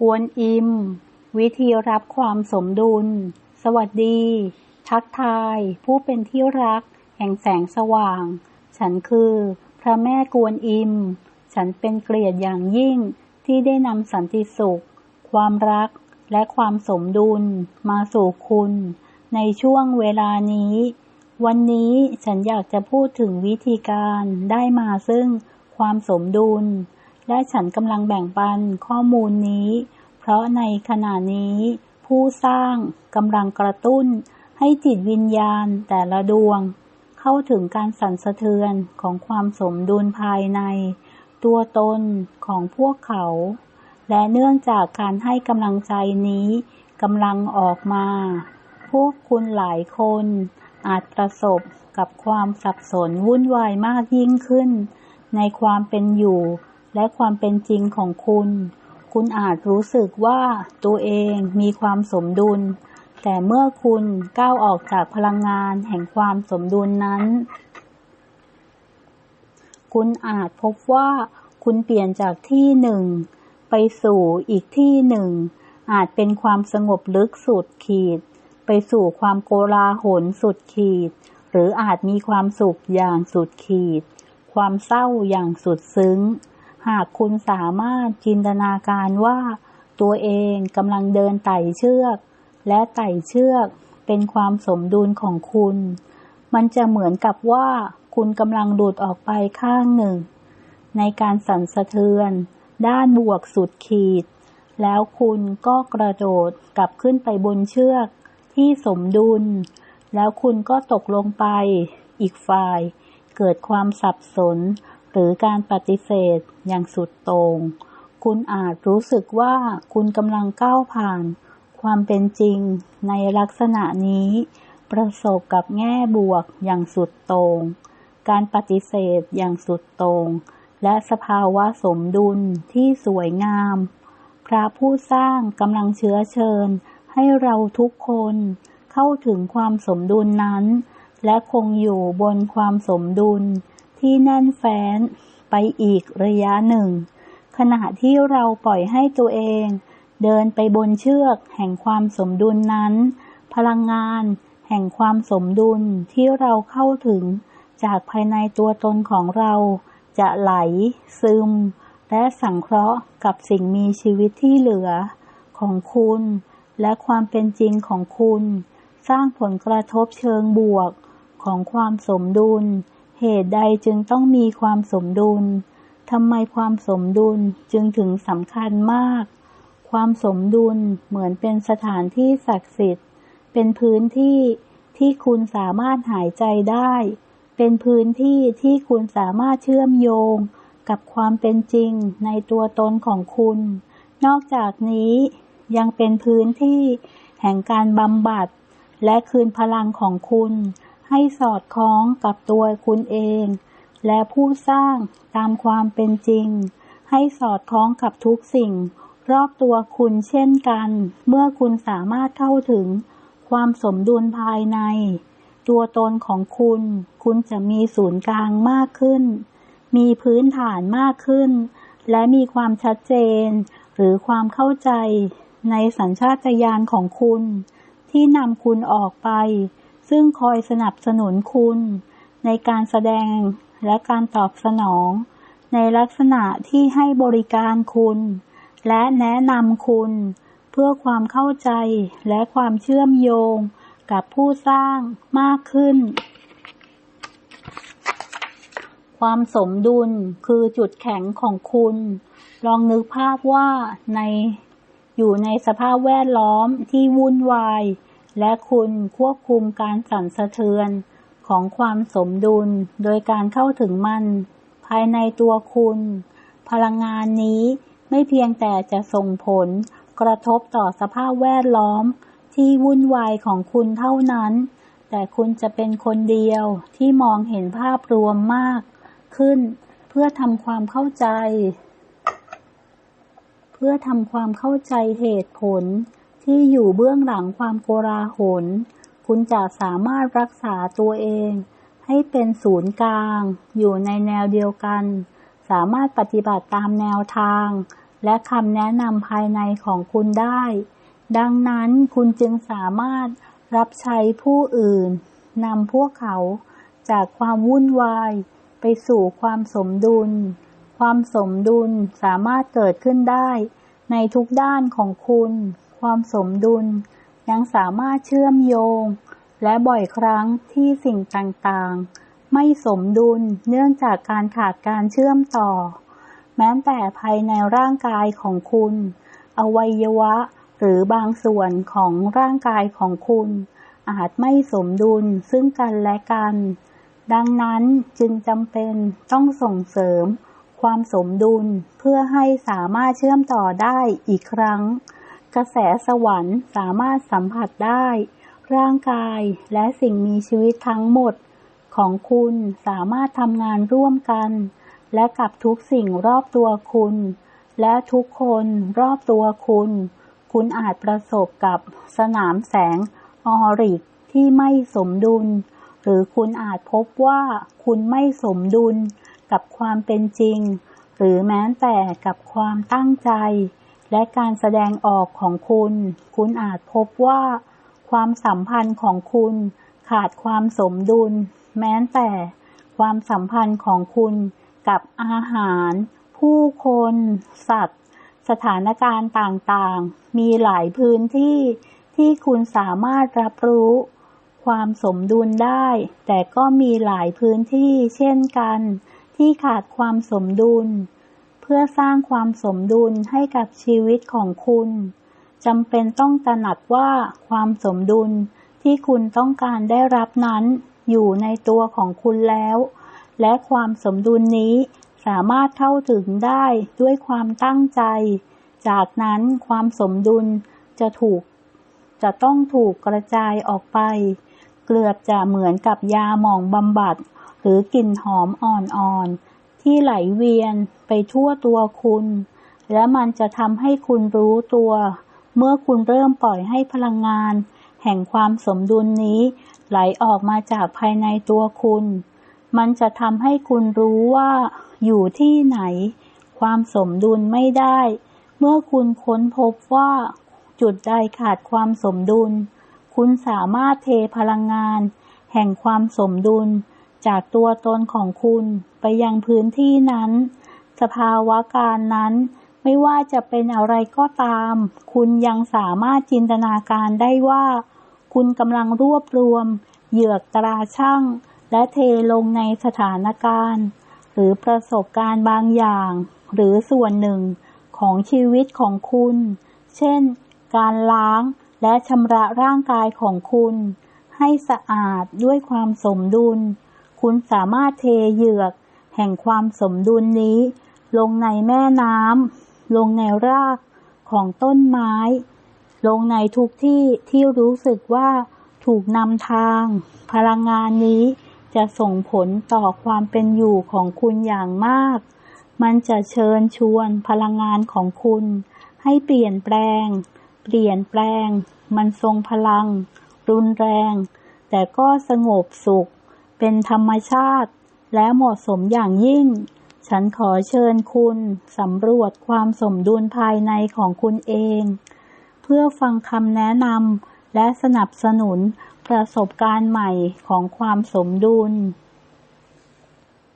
กวนอิม วิธีรับความสมดุล สวัสดี ทักทาย ผู้เป็นที่รัก แห่งแสงสว่าง ฉันคือ พระแม่กวนอิม ฉันเป็นเกลียดอย่างยิ่งที่ได้นำสันติสุข ความรักและความสมดุลมาสู่คุณ ในช่วงเวลานี้ วันนี้ฉันอยากจะพูดถึงวิธีการได้มาซึ่งความสมดุล และฉันกำลังแบ่งปันข้อมูลนี้ เพราะในขณะนี้ ผู้สร้างกำลังกระตุ้น ให้จิตวิญญาณแต่ละดวง เข้าถึงการสั่นสะเทือนของความสมดุลภายใน ตัวตนของพวกเขา และเนื่องจากการให้กำลังใจนี้กำลังออกมา พวกคุณหลายคนอาจประสบกับความสับสนวุ่นวายมากยิ่งขึ้น ในความเป็นอยู่ และความเป็นจริงของคุณ คุณอาจรู้สึกว่าตัวเองมีความสมดุล แต่เมื่อคุณก้าวออกจากพลังงานแห่งความสมดุลนั้น คุณอาจพบว่าคุณเปลี่ยนจากที่หนึ่งไปสู่อีกที่หนึ่ง อาจเป็นความสงบลึกสุดขีด ไปสู่ความโกลาหลสุดขีด หรืออาจมีความสุขอย่างสุดขีด ความเศร้าอย่างสุดซึ้ง หากคุณสามารถจินตนาการว่า ตัวเองกำลังเดินไต่เชือก และไต่เชือกเป็นความสมดุลของคุณ มันจะเหมือนกับว่าคุณกำลังดูดออกไปข้างหนึ่ง ในการสั่นสะเทือน ด้านบวกสุดขีด แล้วคุณก็กระโดดกลับขึ้นไปบนเชือกที่สมดุล แล้วคุณก็ตกลงไป อีกฝ่าย เกิดความสับสน หรือการปฏิเสธอย่างสุดโต่งคุณอาจรู้สึกว่าคุณกำลังก้าวผ่าน ความเป็นจริงในลักษณะนี้ ประสบกับแง่บวกอย่างสุดโต่งการปฏิเสธอย่างสุดโต่งและสภาวะสมดุลที่สวยงาม พระผู้สร้างกำลังเชื้อเชิญ ให้เราทุกคนเข้าถึงความสมดุลนั้น และคงอยู่บนความสมดุล ที่แน่นแฟ้นไปอีกระยะหนึ่ง ขณะที่เราปล่อยให้ตัวเอง เดินไปบนเชือกแห่งความสมดุลนั้น พลังงานแห่งความสมดุลที่เราเข้าถึงจากภายในตัวตนของเรา จะไหล ซึม และสังเคราะห์กับสิ่งมีชีวิตที่เหลือ ของคุณ และความเป็นจริงของคุณ สร้างผลกระทบเชิงบวกของความสมดุล เหตุใดจึงต้องมีความสมดุล ทำไมความสมดุลจึงถึงสำคัญมาก ความสมดุลเหมือนเป็นสถานที่ศักดิ์สิทธิ์ เป็นพื้นที่ที่คุณสามารถหายใจได้ เป็นพื้นที่ที่คุณสามารถเชื่อมโยงกับความเป็นจริงในตัวตนของคุณ นอกจากนี้ยังเป็นพื้นที่แห่งการบำบัด และคืนพลังของคุณ ให้สอดคล้องกับตัวคุณเอง และผู้สร้างตามความเป็นจริง ให้สอดคล้องกับทุกสิ่ง รอบตัวคุณเช่นกัน เมื่อคุณสามารถเข้าถึง ความสมดุลภายใน ตัวตนของคุณ คุณจะมีศูนย์กลางมากขึ้น มีพื้นฐานมากขึ้น และมีความชัดเจน หรือความเข้าใจในสัญชาตญาณของคุณ ที่นำคุณออกไป ซึ่งคอยสนับสนุนคุณ ในการแสดงและการตอบสนอง ในลักษณะที่ให้บริการคุณ และแนะนำคุณ เพื่อความเข้าใจและความเชื่อมโยงกับผู้สร้างมากขึ้น ความสมดุลคือจุดแข็งของคุณ ลองนึกภาพว่าในอยู่ในสภาพแวดล้อมที่วุ่นวาย และคุณควบคุมการสั่นสะเทือนของความสมดุลโดยการเข้าถึงมัน ภายในตัวคุณ พลังงานนี้ไม่เพียงแต่จะส่งผลกระทบต่อสภาพแวดล้อมที่วุ่นวายของคุณเท่านั้น แต่คุณจะเป็นคนเดียวที่มองเห็นภาพรวมมากขึ้น เพื่อทำความเข้าใจ เพื่อทำความเข้าใจเหตุผล ที่อยู่เบื้องหลังความโกราหล คุณจะสามารถรักษาตัวเอง ให้เป็นศูนย์กลาง อยู่ในแนวเดียวกัน สามารถปฏิบัติตามแนวทาง และคำแนะนำภายในของคุณได้ ดังนั้นคุณจึงสามารถรับใช้ผู้อื่นนำพวกเขาจากความวุ่นวาย ไปสู่ความสมดุล ความสมดุลสามารถเกิดขึ้นได้ ในทุกด้านของคุณ ความสมดุล ยังสามารถเชื่อมโยง และบ่อยครั้งที่สิ่งต่างๆ ไม่สมดุลเนื่องจากการขาดการเชื่อมต่อ แม้แต่ภายในร่างกายของคุณ อวัยวะหรือบางส่วนของร่างกายของคุณ อาจไม่สมดุลซึ่งกันและกัน ดังนั้นจึงจำเป็นต้องส่งเสริมความสมดุลเพื่อให้สามารถเชื่อมต่อได้อีกครั้ง กระแสสวรรค์สามารถสัมผัสได้ ร่างกายและสิ่งมีชีวิตทั้งหมด ของคุณสามารถทำงานร่วมกัน และกับทุกสิ่งรอบตัวคุณ และทุกคนรอบตัวคุณ คุณอาจประสบกับสนามแสงออริกที่ไม่สมดุล หรือคุณอาจพบว่าคุณไม่สมดุลกับความเป็นจริง หรือแม้แต่กับความตั้งใจ และการแสดงออกของคุณ คุณอาจพบว่า ความสัมพันธ์ของคุณขาดความสมดุล แม้แต่ความสัมพันธ์ของคุณกับอาหาร ผู้คน สัตว์ สถานการณ์ต่างๆ มีหลายพื้นที่ที่คุณสามารถรับรู้ ความสมดุลได้ แต่ก็มีหลายพื้นที่เช่นกัน ที่ขาดความสมดุล พื่อสร้างความสมดุลให้กับชีวิตของคุณจำเป็นต้องตระหนักว่าความสมดุลที่คุณต้องการได้รับนั้น อยู่ในตัวของคุณแล้ว และความสมดุลนี้สามารถเข้าถึงได้ด้วยความตั้งใจ จากนั้นความสมดุลจะถูก จะต้องถูกกระจายออกไป เกลือบจะเหมือนกับยาหมองบำบัด หรือกลิ่นหอมอ่อนๆ ที่ไหลเวียนไปทั่วตัวคุณ และมันจะทำให้คุณรู้ตัว เมื่อคุณเริ่มปล่อยให้พลังงาน แห่งความสมดุลนี้ ไหลออกมาจากภายในตัวคุณ มันจะทำให้คุณรู้ว่า อยู่ที่ไหน ความสมดุลไม่ได้ เมื่อคุณค้นพบว่า จุดใดขาดความสมดุล คุณสามารถเทพลังงาน แห่งความสมดุล จากตัวตนของคุณไปยังพื้นที่นั้น สภาวะการนั้น ไม่ว่าจะเป็นอะไรก็ตาม คุณยังสามารถจินตนาการได้ว่า คุณกำลังรวบรวม เหยือกตราช่าง และเทลงในสถานการณ์ หรือประสบการณ์บางอย่าง หรือส่วนหนึ่งของชีวิตของคุณ เช่น การล้างและชำระร่างกายของคุณ ให้สะอาดด้วยความสมดุล คุณสามารถเทเหยือก แห่งความสมดุลนี้ ลงในแม่น้ำลงในรากของต้นไม้ ลงในทุกที่ที่รู้สึกว่าถูกนำทาง พลังงานนี้จะส่งผลต่อความเป็นอยู่ของคุณอย่างมาก มันจะเชิญชวนพลังงานของคุณ ให้เปลี่ยนแปลง เปลี่ยนแปลง มันทรงพลัง รุนแรง แต่ก็สงบสุข เป็นธรรมชาติ และเหมาะสมอย่างยิ่ง ฉันขอเชิญคุณสำรวจความสมดุลภายในของคุณเอง เพื่อฟังคำแนะนำและสนับสนุนประสบการณ์ใหม่ของความสมดุล